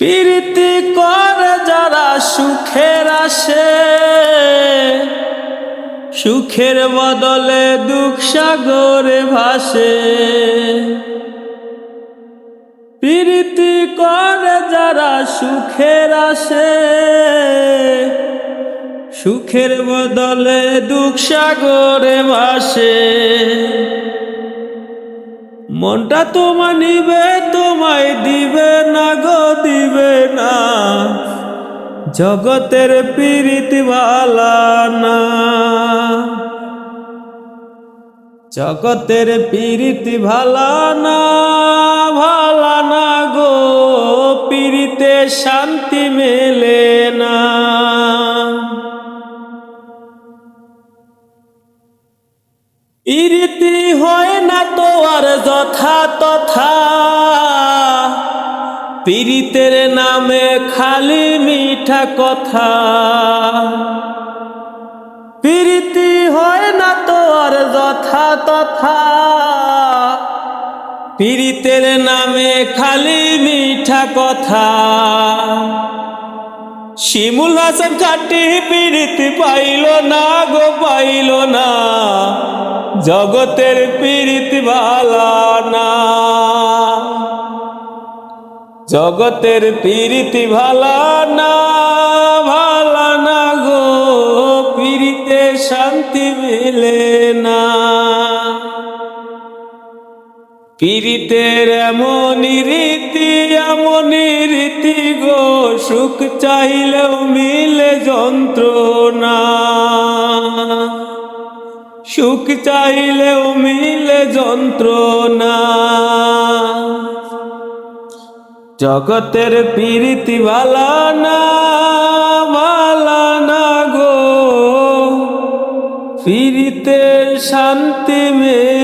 পীড়িতি করে যারা সুখের আসে, সুখের বদলে দুঃখ সাগরে ভাসে। প্রীতি করে যারা সুখের আসে, সুখের বদলে দুঃখ সাগরে ভাসে। মনটা তোমার নিবে তোমায় দিবে না গো। না জগতের পীড়িত বালা না জগতের পীড়িতি ভালা না ভালা না গো পীড়িতে শান্তি পীড়িতের নামে খালি মিঠা কথা। প্রীতি হয় না তো আর যথা তথা। পীড়িতের নামে খালি মিঠা কথা। শিমুল হাসান কাটি পীড়িতি পাইল না গো, পাইল না। জগতের পীড়িতি জগতের পীড়িতি ভালা না ভালা না গো পীড়িতে শান্তি মেলে না। পীড়িতের এমন রীতি এমন রীতি গো, সুখ চাইলেও মিলে যন্ত্রণা। সুখ চাইলেও মিলে যন্ত্রণা। জগতের পীরিতি ভালা না গো। ফিরিতে শান্তি মেলে